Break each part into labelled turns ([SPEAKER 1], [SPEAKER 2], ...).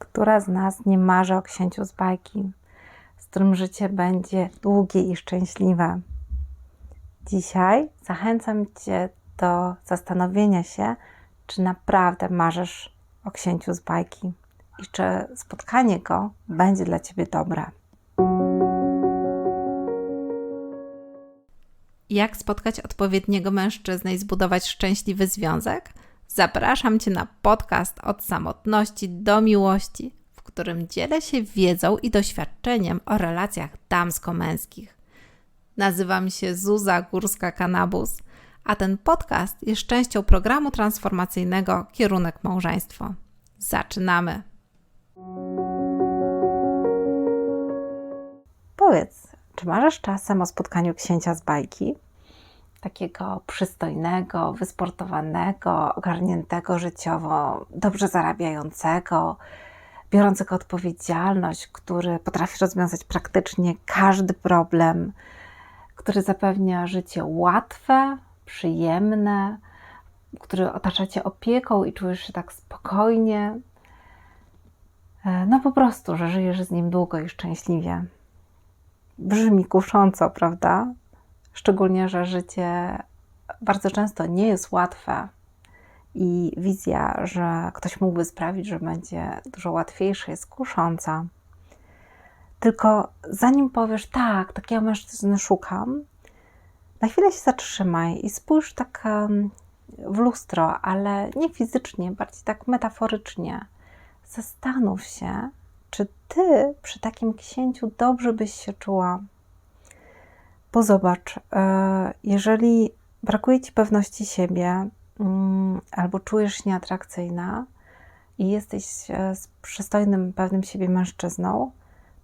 [SPEAKER 1] która z nas nie marzy o księciu z bajki, z którym życie będzie długie i szczęśliwe. Dzisiaj zachęcam Cię do zastanowienia się, czy naprawdę marzysz o księciu z bajki i czy spotkanie go będzie dla Ciebie dobre. Jak spotkać odpowiedniego mężczyznę i zbudować szczęśliwy związek? Zapraszam Cię na podcast od samotności do miłości, w którym dzielę się wiedzą i doświadczeniem o relacjach damsko-męskich. Nazywam się Zuza Górska-Kanabus, a ten podcast jest częścią programu transformacyjnego Kierunek Małżeństwo. Zaczynamy! Powiedz, czy marzysz czasem o spotkaniu księcia z bajki? Takiego przystojnego, wysportowanego, ogarniętego życiowo, dobrze zarabiającego, biorącego odpowiedzialność, który potrafi rozwiązać praktycznie każdy problem, który zapewnia życie łatwe, przyjemne, który otacza cię opieką i czujesz się tak spokojnie. E, no po prostu, że żyjesz z nim długo i szczęśliwie. Brzmi kusząco, prawda? Szczególnie, że życie bardzo często nie jest łatwe i wizja, że ktoś mógłby sprawić, że będzie dużo łatwiejsze, jest kusząca. Tylko zanim powiesz, tak, takiego mężczyzny szukam, na chwilę się zatrzymaj i spójrz tak w lustro, ale nie fizycznie, bardziej tak metaforycznie. Zastanów się, czy ty przy takim księciu dobrze byś się czuła. Bo zobacz, e, jeżeli brakuje ci pewności siebie, mm, albo czujesz się nieatrakcyjna i jesteś e, przystojnym, pewnym siebie mężczyzną,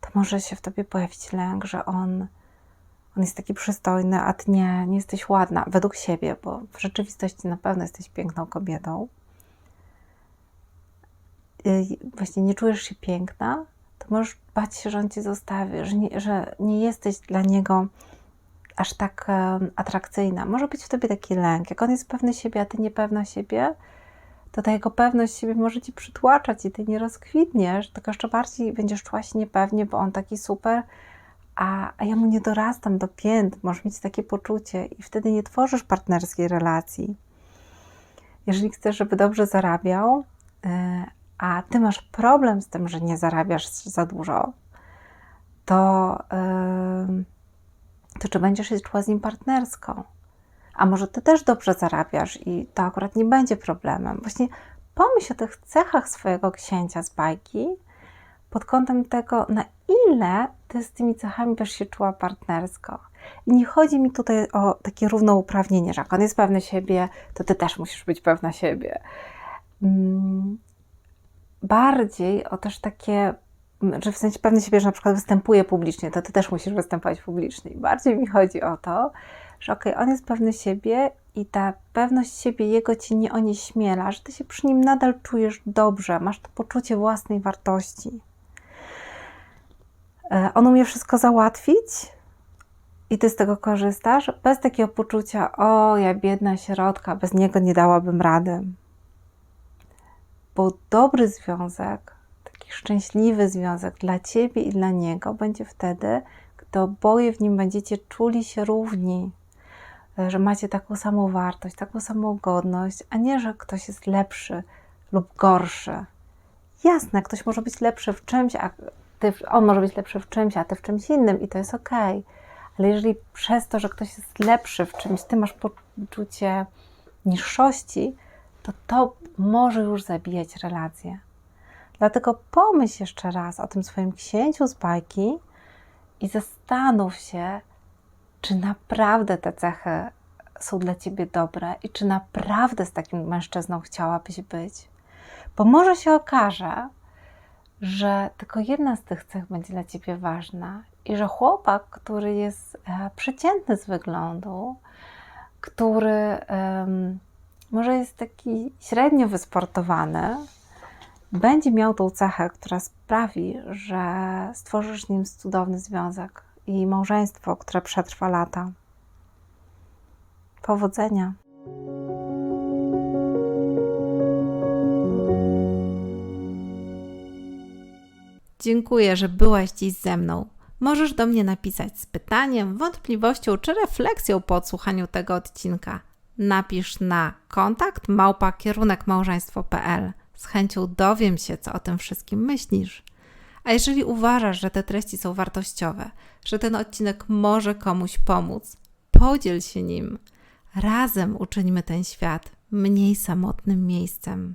[SPEAKER 1] to może się w tobie pojawić lęk, że on, on jest taki przystojny, a ty nie, nie jesteś ładna według siebie, bo w rzeczywistości na pewno jesteś piękną kobietą. I właśnie nie czujesz się piękna, to możesz bać się, że on cię zostawi, że nie, że nie jesteś dla niego aż tak atrakcyjna. Może być w tobie taki lęk. Jak on jest pewny siebie, a ty niepewna siebie, to ta jego pewność siebie może ci przytłaczać i ty nie rozkwitniesz, tylko jeszcze bardziej będziesz czuła się niepewnie, bo on taki super, a, a ja mu nie dorastam do pięt, możesz mieć takie poczucie i wtedy nie tworzysz partnerskiej relacji. Jeżeli chcesz, żeby dobrze zarabiał, yy, a ty masz problem z tym, że nie zarabiasz za dużo, to, yy, to czy będziesz się czuła z nim partnersko? a może ty też dobrze zarabiasz i to akurat nie będzie problemem. Właśnie pomyśl o tych cechach swojego księcia z bajki pod kątem tego, na ile ty z tymi cechami będziesz się czuła partnersko. I nie chodzi mi tutaj o takie równouprawnienie, że jak on jest pewny siebie, to ty też musisz być pewna siebie. Mm, bardziej o też takie, że w sensie pewny siebie, że na przykład występuje publicznie, to ty też musisz występować publicznie. Bardziej mi chodzi o to, że okej, okay, on jest pewny siebie i ta pewność siebie jego ci nie onieśmiela, że ty się przy nim nadal czujesz dobrze, masz to poczucie własnej wartości. E, on umie wszystko załatwić i ty z tego korzystasz, bez takiego poczucia, o ja biedna środka, bez niego nie dałabym rady. Bo dobry związek, szczęśliwy związek dla ciebie i dla niego będzie wtedy, gdy oboje w nim będziecie czuli się równi, że macie taką samą wartość, taką samą godność, a nie, że ktoś jest lepszy lub gorszy. Jasne, ktoś może być lepszy w czymś, a ty, on może być lepszy w czymś, a ty w czymś innym i to jest ok. Ale jeżeli przez to, że ktoś jest lepszy w czymś, ty masz poczucie niższości, to to może już zabijać relacje. Dlatego pomyśl jeszcze raz o tym swoim księciu z bajki i zastanów się, czy naprawdę te cechy są dla ciebie dobre i czy naprawdę z takim mężczyzną chciałabyś być. Bo może się okaże, że tylko jedna z tych cech będzie dla ciebie ważna i że chłopak, który jest e, przeciętny z wyglądu, który um, może jest taki średnio wysportowany, będzie miał tą cechę, która sprawi, że stworzysz z nim cudowny związek i małżeństwo, które przetrwa lata. Powodzenia! Dziękuję, że byłaś dziś ze mną. Możesz do mnie napisać z pytaniem, wątpliwością czy refleksją po odsłuchaniu tego odcinka. Napisz na kontakt małpa kierunek małżeństwo.pl. Z chęcią dowiem się, co o tym wszystkim myślisz. A jeżeli uważasz, że te treści są wartościowe, że ten odcinek może komuś pomóc, podziel się nim. Razem uczyńmy ten świat mniej samotnym miejscem.